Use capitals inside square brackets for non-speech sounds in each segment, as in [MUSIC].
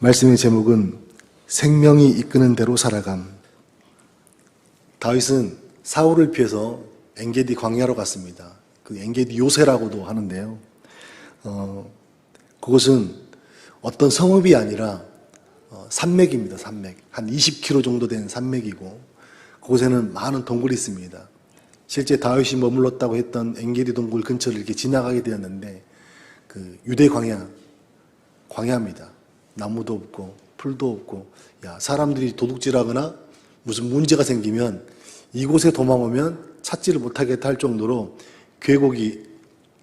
말씀의 제목은 생명이 이끄는 대로 살아감. 다윗은 사울을 피해서 엔게디 광야로 갔습니다. 그 엔게디 요새라고도 하는데요. 어, 그곳은 어떤 성읍이 아니라 어, 산맥입니다. 산맥. 한 20km 정도 된 산맥이고 그곳에는 많은 동굴이 있습니다. 실제 다윗이 머물렀다고 했던 엔게디 동굴 근처를 이렇게 지나가게 되었는데 그 유대 광야 광야입니다. 나무도 없고 풀도 없고 야 사람들이 도둑질하거나 무슨 문제가 생기면 이곳에 도망오면 찾지를 못하겠다 할 정도로 계곡이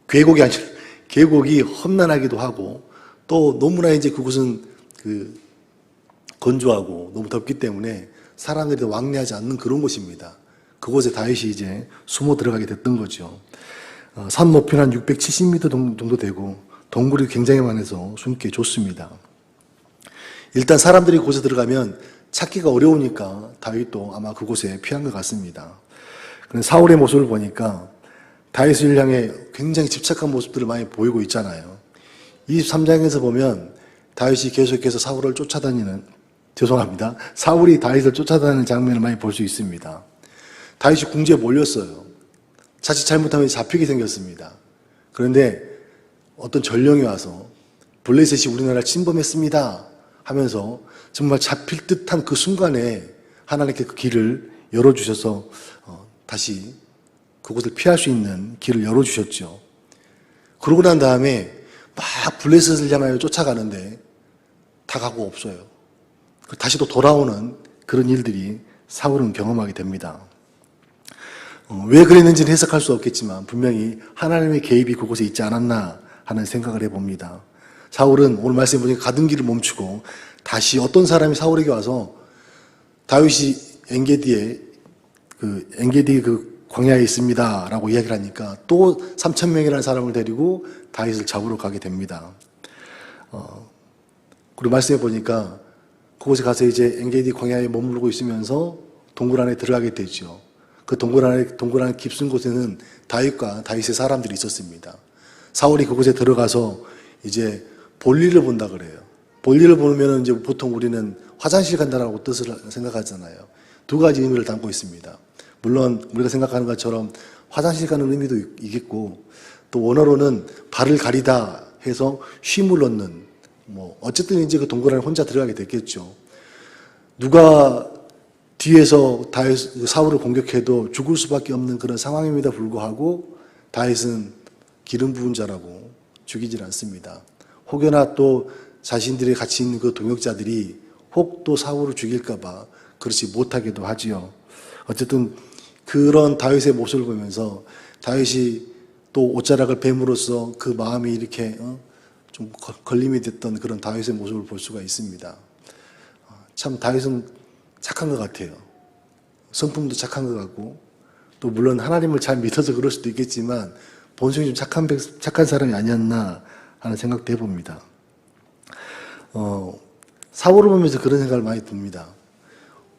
계곡이 아니라 [LAUGHS] 계곡이 험난하기도 하고 또 너무나 이제 그곳은 그 건조하고 너무 덥기 때문에 사람들이 왕래하지 않는 그런 곳입니다. 그곳에 다윗이 이제 숨어 들어가게 됐던 거죠. 어, 산 높이는 한 670m 정도 되고 동굴이 굉장히 많아서 숨기 좋습니다. 일단 사람들이 그곳에 들어가면 찾기가 어려우니까 다윗도 아마 그곳에 피한 것 같습니다. 그런 사울의 모습을 보니까 다윗을 향해 굉장히 집착한 모습들을 많이 보이고 있잖아요. 23장에서 보면 다윗이 계속해서 사울을 쫓아다니는 죄송합니다. 사울이 다윗을 쫓아다니는 장면을 많이 볼 수 있습니다. 다윗이 궁지에 몰렸어요. 자칫 잘못하면 잡히게 생겼습니다. 그런데 어떤 전령이 와서 블레셋이 우리나라를 침범했습니다 하면서 정말 잡힐 듯한 그 순간에 하나님께 그 길을 열어주셔서 어, 다시 그곳을 피할 수 있는 길을 열어주셨죠. 그러고 난 다음에 막 블레셋을 향하여 쫓아가는데 다 가고 없어요. 다시 또 돌아오는 그런 일들이 사울은 경험하게 됩니다. 어, 왜 그랬는지는 해석할 수 없겠지만 분명히 하나님의 개입이 그곳에 있지 않았나 하는 생각을 해봅니다. 사울은 오늘 말씀해 보니까 가던 길을 멈추고 다시 어떤 사람이 사울에게 와서 다윗이 엔게디에 그 엔게디 그 광야에 있습니다라고 이야기를 하니까 또 3천 명이라는 사람을 데리고 다윗을 잡으러 가게 됩니다. 어, 그리고 말씀해 보니까 그곳에 가서 이제 엔게디 광야에 머무르고 있으면서 동굴 안에 들어가게 되죠. 그 동굴 안에 동굴 안에 깊은 곳에는 다윗과 다윗의 사람들이 있었습니다. 사울이 그곳에 들어가서 이제 볼일을 본다 그래요. 볼일을 보면 이제 보통 우리는 화장실 간다라고 뜻을 생각하잖아요. 두 가지 의미를 담고 있습니다. 물론 우리가 생각하는 것처럼 화장실 가는 의미도 있겠고 또 원어로는 발을 가리다 해서 쉼을 얻는 뭐 어쨌든 이제 그 동굴 안에 혼자 들어가게 됐겠죠. 누가 뒤에서 다윗 사울을 공격해도 죽을 수밖에 없는 그런 상황임에도 불구하고 다윗은 기름 부은 자라고 죽이질 않습니다. 혹여나 또 자신들이 같이 있는 그 동역자들이 혹 또 사울을 죽일까봐 그렇지 못하게도 하지요. 어쨌든 그런 다윗의 모습을 보면서 다윗이 또 옷자락을 뱀으로써 그 마음이 이렇게 어? 좀 걸림이 됐던 그런 다윗의 모습을 볼 수가 있습니다. 참 다윗은 착한 것 같아요. 성품도 착한 것 같고 또 물론 하나님을 잘 믿어서 그럴 수도 있겠지만 본성이 좀 착한 착한 사람이 아니었나 하는 생각도 해봅니다. 어, 사울을 보면서 그런 생각을 많이 듭니다.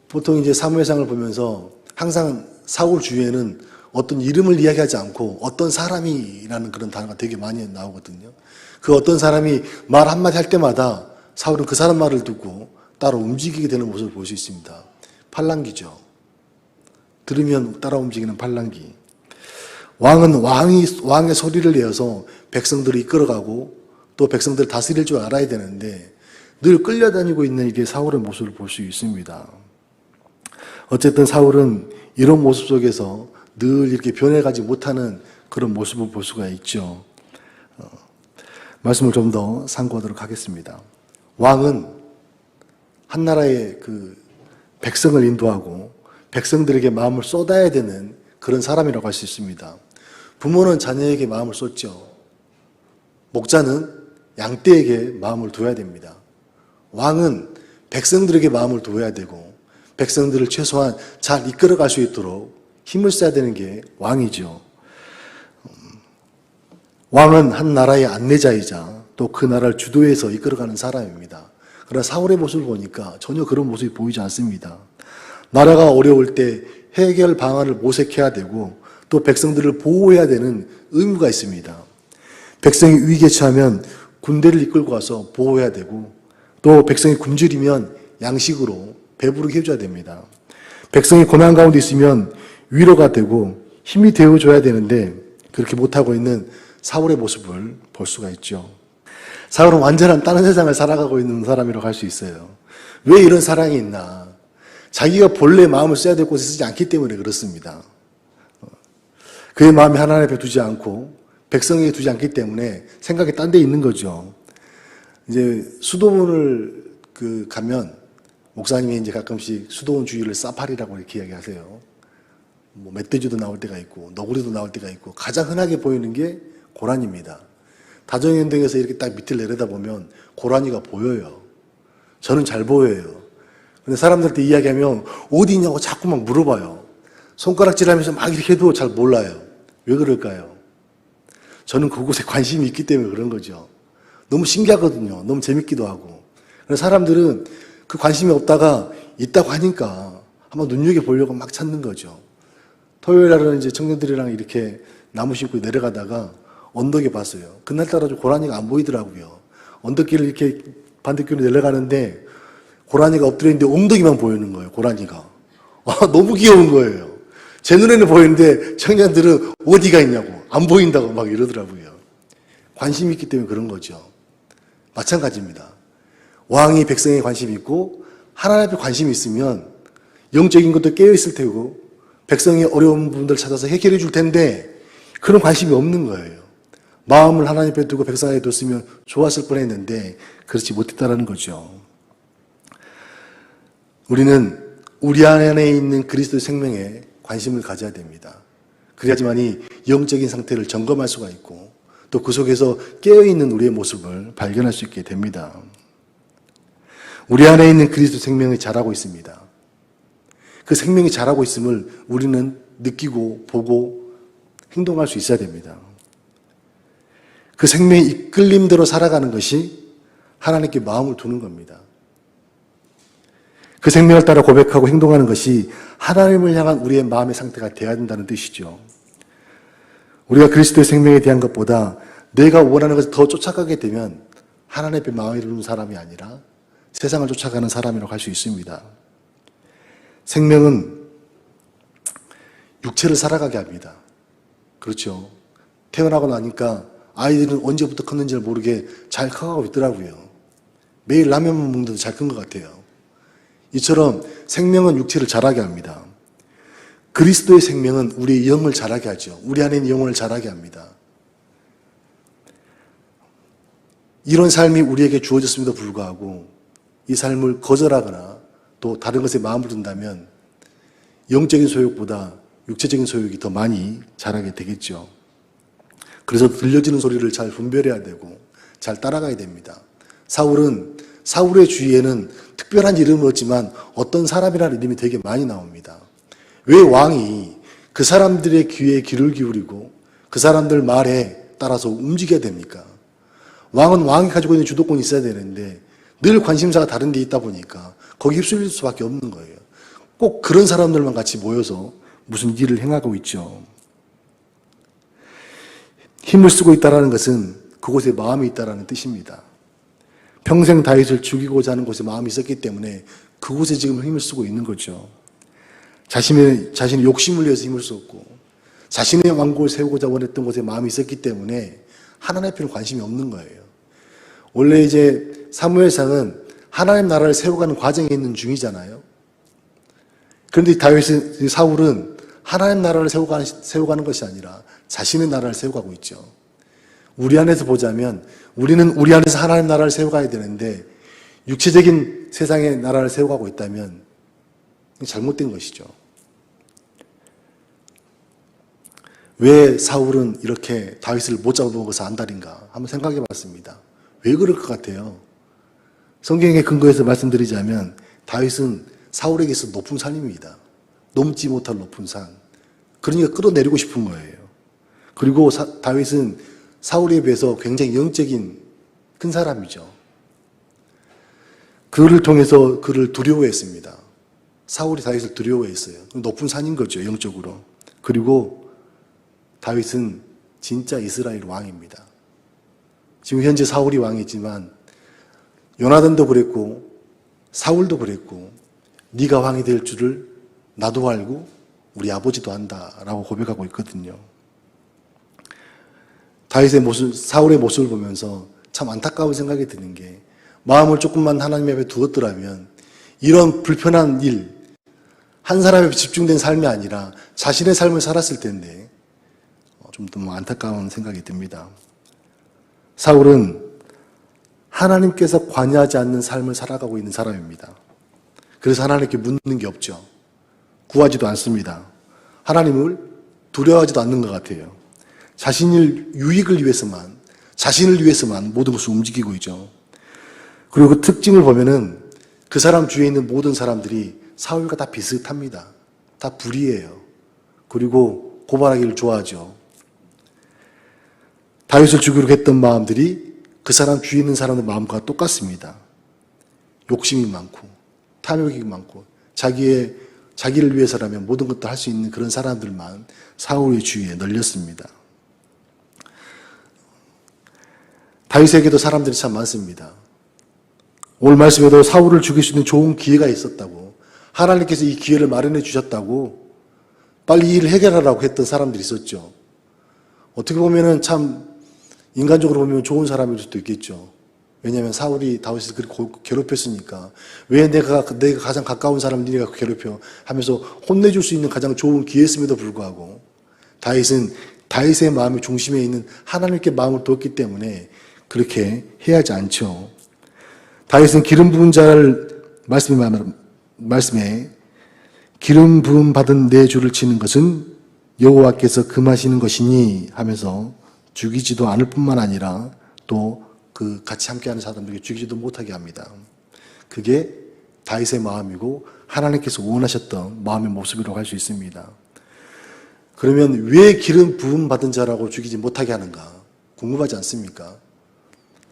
보통 이제 사무엘상을 보면서 항상 사울 주위에는 어떤 이름을 이야기하지 않고 어떤 사람이라는 그런 단어가 되게 많이 나오거든요. 그 어떤 사람이 말 한마디 할 때마다 사울은 그 사람 말을 듣고 따라 움직이게 되는 모습을 볼 수 있습니다. 팔랑기죠. 들으면 따라 움직이는 팔랑기. 왕은 왕이, 왕의 소리를 내어서 백성들을 이끌어가고 또 백성들을 다스릴 줄 알아야 되는데 늘 끌려다니고 있는 이게 사울의 모습을 볼 수 있습니다. 어쨌든 사울은 이런 모습 속에서 늘 이렇게 변해가지 못하는 그런 모습을 볼 수가 있죠. 어, 말씀을 좀 더 상고하도록 하겠습니다. 왕은 한 나라의 그 백성을 인도하고 백성들에게 마음을 쏟아야 되는 그런 사람이라고 할 수 있습니다. 부모는 자녀에게 마음을 쏟죠. 목자는 양떼에게 마음을 둬야 됩니다. 왕은 백성들에게 마음을 둬야 되고 백성들을 최소한 잘 이끌어갈 수 있도록 힘을 써야 되는 게 왕이죠. 음, 왕은 한 나라의 안내자이자 또 그 나라를 주도해서 이끌어가는 사람입니다. 그러나 사울의 모습을 보니까 전혀 그런 모습이 보이지 않습니다. 나라가 어려울 때 해결 방안을 모색해야 되고 또 백성들을 보호해야 되는 의무가 있습니다. 백성이 위기에 처하면 군대를 이끌고 와서 보호해야 되고 또또 백성이 굶주리면 양식으로 배부르게 해줘야 됩니다. 백성이 고난 가운데 있으면 위로가 되고 힘이 되어줘야 되는데 그렇게 못하고 있는 사울의 모습을 볼 수가 있죠. 사울은 완전한 다른 세상을 살아가고 있는 사람이라고 할 수 있어요. 왜 이런 사랑이 있나? 자기가 본래 마음을 써야 될 곳에 쓰지 않기 때문에 그렇습니다. 그의 마음이 하나님 앞에 두지 않고 백성에게 두지 않기 때문에 생각이 딴 데 있는 거죠. 이제 수도원을 그 가면 목사님이 이제 가끔씩 수도원 주위를 사파리라고 이렇게 이야기하세요. 뭐 멧돼지도 나올 때가 있고 너구리도 나올 때가 있고 가장 흔하게 보이는 게 고라니입니다. 다정현동에서 이렇게 딱 밑을 내려다보면 고라니가 보여요. 저는 잘 보여요. 근데 사람들한테 이야기하면 어디 있냐고 자꾸 막 물어봐요. 손가락질 하면서 막 이렇게 해도 잘 몰라요. 왜 그럴까요? 저는 그곳에 관심이 있기 때문에 그런 거죠. 너무 신기하거든요. 너무 재밌기도 하고. 그래서 사람들은 그 관심이 없다가 있다고 하니까 한번 눈여겨보려고 막 찾는 거죠. 토요일 날은 이제 청년들이랑 이렇게 나무 심고 내려가다가 언덕에 봤어요. 그날따라 좀 고라니가 안 보이더라고요. 언덕길을 이렇게 반대길로 내려가는데 고라니가 엎드려 있는데 엉덩이만 보이는 거예요. 고라니가. 아, 너무 귀여운 거예요. 제 눈에는 보이는데 청년들은 어디가 있냐고 안 보인다고 막 이러더라고요. 관심이 있기 때문에 그런 거죠. 마찬가지입니다. 왕이 백성에 관심이 있고 하나님 앞에 관심이 있으면 영적인 것도 깨어 있을 테고 백성의 어려운 부분들을 찾아서 해결해 줄 텐데 그런 관심이 없는 거예요. 마음을 하나님 앞에 두고 백성에게 뒀으면 좋았을 뻔했는데 그렇지 못했다라는 거죠. 우리는 우리 안에 있는 그리스도의 생명에 관심을 가져야 됩니다. 그래야지만이 영적인 상태를 점검할 수가 있고 또 그 속에서 깨어있는 우리의 모습을 발견할 수 있게 됩니다. 우리 안에 있는 그리스도 생명이 자라고 있습니다. 그 생명이 자라고 있음을 우리는 느끼고 보고 행동할 수 있어야 됩니다. 그 생명의 이끌림대로 살아가는 것이 하나님께 마음을 두는 겁니다. 그 생명을 따라 고백하고 행동하는 것이 하나님을 향한 우리의 마음의 상태가 되어야 된다는 뜻이죠. 우리가 그리스도의 생명에 대한 것보다 내가 원하는 것을 더 쫓아가게 되면 하나님 앞에 마음을 두는 사람이 아니라 세상을 쫓아가는 사람이라고 할 수 있습니다. 생명은 육체를 살아가게 합니다. 그렇죠. 태어나고 나니까 아이들은 언제부터 컸는지를 모르게 잘 커가고 있더라고요. 매일 라면만 먹는데도 잘 큰 것 같아요. 이처럼 생명은 육체를 자라게 합니다. 그리스도의 생명은 우리의 영을 자라게 하죠. 우리 안에 있는 영혼을 자라게 합니다. 이런 삶이 우리에게 주어졌음에도 불구하고 이 삶을 거절하거나 또 다른 것에 마음을 둔다면 영적인 소욕보다 육체적인 소욕이 더 많이 자라게 되겠죠. 그래서 들려지는 소리를 잘 분별해야 되고 잘 따라가야 됩니다. 사울은 사울의 주위에는 특별한 이름을 얻지만 어떤 사람이라는 이름이 되게 많이 나옵니다. 왜 왕이 그 사람들의 귀에 귀를 기울이고 그 사람들 말에 따라서 움직여야 됩니까? 왕은 왕이 가지고 있는 주도권이 있어야 되는데 늘 관심사가 다른 데 있다 보니까 거기 휩쓸릴 수밖에 없는 거예요. 꼭 그런 사람들만 같이 모여서 무슨 일을 행하고 있죠. 힘을 쓰고 있다는 것은 그곳에 마음이 있다는 뜻입니다. 평생 다윗을 죽이고자 하는 곳에 마음이 있었기 때문에 그곳에 지금 힘을 쓰고 있는 거죠. 자신의, 자신의 욕심을 위해서 힘을 썼고, 자신의 왕국을 세우고자 원했던 곳에 마음이 있었기 때문에 하나님 앞에는 관심이 없는 거예요. 원래 이제 사무엘상은 하나님 나라를 세워가는 과정에 있는 중이잖아요. 그런데 다윗은, 사울은 하나님 나라를 세워가는, 세워가는 것이 아니라 자신의 나라를 세워가고 있죠. 우리 안에서 보자면 우리는 우리 안에서 하나님 나라를 세워가야 되는데 육체적인 세상의 나라를 세워가고 있다면 잘못된 것이죠. 왜 사울은 이렇게 다윗을 못 잡아먹어서 안달인가 한번 생각해 봤습니다. 왜 그럴 것 같아요? 성경의 근거에서 말씀드리자면 다윗은 사울에게서 높은 산입니다. 넘지 못할 높은 산. 그러니까 끌어내리고 싶은 거예요. 그리고 사, 다윗은 사울에 비해서 굉장히 영적인 큰 사람이죠. 그를 통해서 그를 두려워했습니다. 사울이 다윗을 두려워했어요. 높은 산인 거죠, 영적으로. 그리고 다윗은 진짜 이스라엘 왕입니다. 지금 현재 사울이 왕이지만 요나단도 그랬고 사울도 그랬고 네가 왕이 될 줄을 나도 알고 우리 아버지도 안다라고 고백하고 있거든요. 다윗의 모습, 사울의 모습을 보면서 참 안타까운 생각이 드는 게 마음을 조금만 하나님 앞에 두었더라면 이런 불편한 일, 한 사람에 집중된 삶이 아니라 자신의 삶을 살았을 텐데 어, 좀더 안타까운 생각이 듭니다. 사울은 하나님께서 관여하지 않는 삶을 살아가고 있는 사람입니다. 그래서 하나님께 묻는 게 없죠. 구하지도 않습니다. 하나님을 두려워하지도 않는 것 같아요. 자신을 유익을 위해서만, 자신을 위해서만 모든 것을 움직이고 있죠. 그리고 그 특징을 보면은 그 사람 주위에 있는 모든 사람들이 사울과 다 비슷합니다. 다 불의해요. 그리고 고발하기를 좋아하죠. 다윗을 죽이려고 했던 마음들이 그 사람 주위에 있는 사람의 마음과 똑같습니다. 욕심이 많고, 탐욕이 많고, 자기의, 자기를 위해서라면 모든 것도 할 수 있는 그런 사람들만 사울의 주위에 널렸습니다. 다윗에게도 사람들이 참 많습니다. 오늘 말씀에도 사울을 죽일 수 있는 좋은 기회가 있었다고, 하나님께서 이 기회를 마련해 주셨다고, 빨리 이 일을 해결하라고 했던 사람들이 있었죠. 어떻게 보면은 참 인간적으로 보면 좋은 사람일 수도 있겠죠. 왜냐하면 사울이 다윗을 그렇게 고- 괴롭혔으니까 왜 내가 내가 가장 가까운 사람 네가 괴롭혀 하면서 혼내줄 수 있는 가장 좋은 기회였음에도 불구하고 다윗은 다윗의 마음의 중심에 있는 하나님께 마음을 두었기 때문에 그렇게 해야지 않죠. 다윗은 기름 부은 자를 말씀에 말- 말씀에 기름 부음 받은 내 주를 치는 것은 여호와께서 금하시는 것이니 하면서 죽이지도 않을 뿐만 아니라 또 그 같이 함께하는 사람들에게 죽이지도 못하게 합니다. 그게 다윗의 마음이고 하나님께서 원하셨던 마음의 모습이라고 할 수 있습니다. 그러면 왜 기름 부음 받은 자라고 죽이지 못하게 하는가? 궁금하지 않습니까?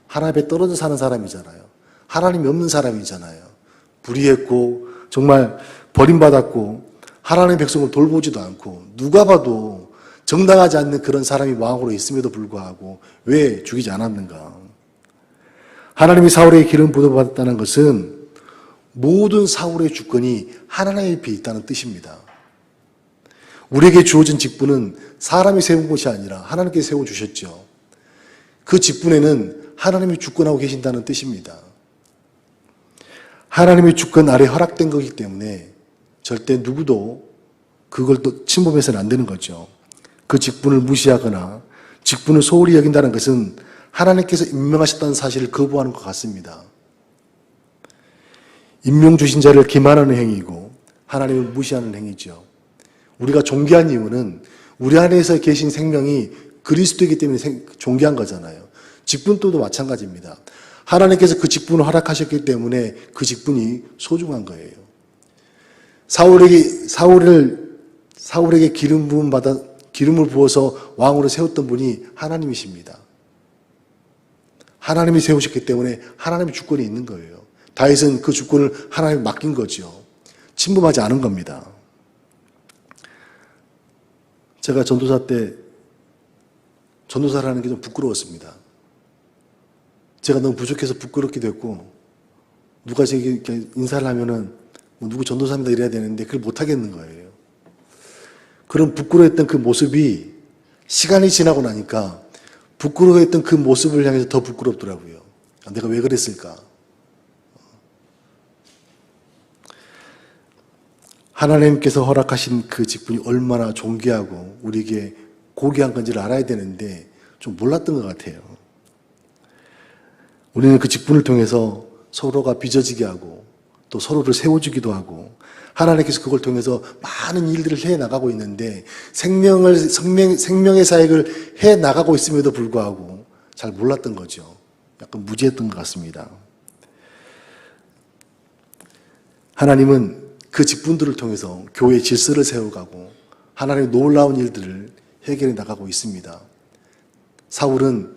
하나님에 떨어져 사는 사람이잖아요. 하나님이 없는 사람이잖아요. 불의했고 정말 버림받았고 하나님의 백성을 돌보지도 않고 누가 봐도 정당하지 않는 그런 사람이 왕으로 있음에도 불구하고 왜 죽이지 않았는가? 하나님이 사울의 기름 부어 받았다는 것은 모든 사울의 주권이 하나님 앞에 있다는 뜻입니다. 우리에게 주어진 직분은 사람이 세운 것이 아니라 하나님께서 세워 주셨죠. 그 직분에는 하나님이 주권하고 계신다는 뜻입니다. 하나님의 주권 아래 허락된 거기 때문에 절대 누구도 그걸 또 침범해서는 안 되는 거죠. 그 직분을 무시하거나 직분을 소홀히 여긴다는 것은 하나님께서 임명하셨다는 사실을 거부하는 것 같습니다. 임명 주신 자를 기만하는 행위이고 하나님을 무시하는 행위죠. 우리가 존귀한 이유는 우리 안에서 계신 생명이 그리스도이기 때문에 생- 존귀한 거잖아요. 직분도 마찬가지입니다. 하나님께서 그 직분을 허락하셨기 때문에 그 직분이 소중한 거예요. 사울에게 사울을 사울에게 기름 부음 받아 기름을 부어서 왕으로 세웠던 분이 하나님이십니다. 하나님이 세우셨기 때문에 하나님의 주권이 있는 거예요. 다윗은 그 주권을 하나님에 맡긴 거죠. 침범하지 않은 겁니다. 제가 전도사 때 전도사라는 게 좀 부끄러웠습니다. 제가 너무 부족해서 부끄럽기도 했고 누가 이렇게 인사를 하면은 뭐 누구 전도사입니다 이래야 되는데 그걸 못 하겠는 거예요. 그런 부끄러웠던 그 모습이 시간이 지나고 나니까 부끄러워했던 그 모습을 향해서 더 부끄럽더라고요. 아, 내가 왜 그랬을까? 하나님께서 허락하신 그 직분이 얼마나 존귀하고 우리에게 고귀한 건지를 알아야 되는데 좀 몰랐던 것 같아요. 우리는 그 직분을 통해서 서로가 빚어지게 하고 또 서로를 세워주기도 하고 하나님께서 그걸 통해서 많은 일들을 해 나가고 있는데 생명을 생명 생명의 사역을 해 나가고 있음에도 불구하고 잘 몰랐던 거죠. 약간 무지했던 것 같습니다. 하나님은 그 직분들을 통해서 교회의 질서를 세워가고 하나님의 놀라운 일들을 해결해 나가고 있습니다. 사울은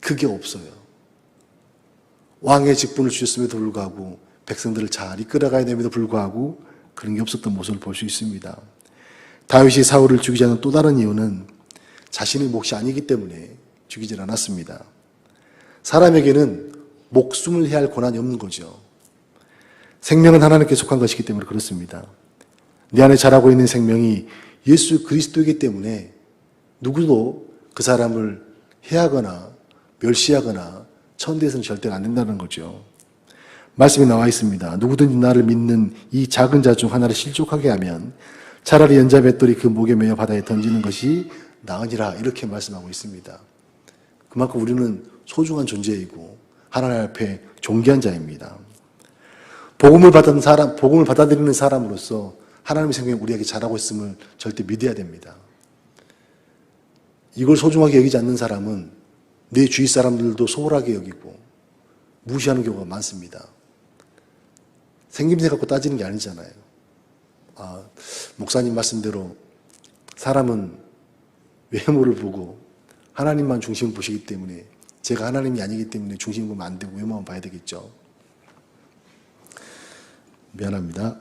그게 없어요. 왕의 직분을 주셨음에도 불구하고 백성들을 잘 이끌어가야 됨에도 불구하고 그런 게 없었던 모습을 볼 수 있습니다. 다윗이 사울을 죽이지 않은 또 다른 이유는 자신의 몫이 아니기 때문에 죽이질 않았습니다. 사람에게는 목숨을 해야 할 권한이 없는 거죠. 생명은 하나님께 속한 것이기 때문에 그렇습니다. 내 안에 자라고 있는 생명이 예수 그리스도이기 때문에 누구도 그 사람을 해하거나 멸시하거나 천대에서는 절대로 안 된다는 거죠. 말씀이 나와 있습니다. 누구든지 나를 믿는 이 작은 자 중 하나를 실족하게 하면 차라리 연자 맷돌이 그 목에 매어 바다에 던지는 것이 나으니라 이렇게 말씀하고 있습니다. 그만큼 우리는 소중한 존재이고 하나님 앞에 존귀한 자입니다. 복음을 받은 사람, 복음을 받아들이는 사람으로서 하나님의 생명이 우리에게 잘하고 있음을 절대 믿어야 됩니다. 이걸 소중하게 여기지 않는 사람은 내 주위 사람들도 소홀하게 여기고 무시하는 경우가 많습니다. 생김새 갖고 따지는 게 아니잖아요. 아, 목사님 말씀대로 사람은 외모를 보고 하나님만 중심을 보시기 때문에 제가 하나님이 아니기 때문에 중심을 보면 안 되고 외모만 봐야 되겠죠. 미안합니다.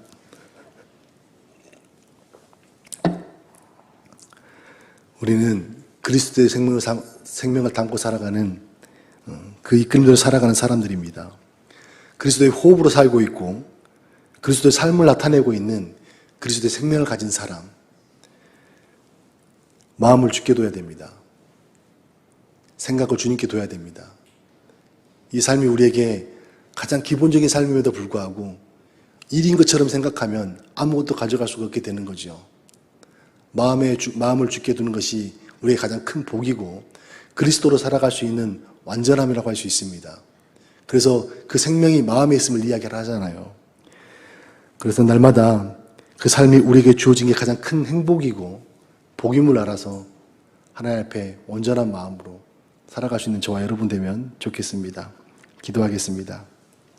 우리는 그리스도의 생명을, 사- 생명을 담고 살아가는 어, 그 이끌림대로 살아가는 사람들입니다. 그리스도의 호흡으로 살고 있고 그리스도의 삶을 나타내고 있는 그리스도의 생명을 가진 사람. 마음을 주께 둬야 됩니다. 생각을 주님께 둬야 됩니다. 이 삶이 우리에게 가장 기본적인 삶임에도 불구하고 일인 것처럼 생각하면 아무것도 가져갈 수가 없게 되는 거죠. 마음에 주- 마음을 주께 두는 것이 우리의 가장 큰 복이고 그리스도로 살아갈 수 있는 완전함이라고 할 수 있습니다. 그래서 그 생명이 마음에 있음을 이야기를 하잖아요. 그래서 날마다 그 삶이 우리에게 주어진 게 가장 큰 행복이고 복임을 알아서 하나님 앞에 온전한 마음으로 살아갈 수 있는 저와 여러분 되면 좋겠습니다. 기도하겠습니다.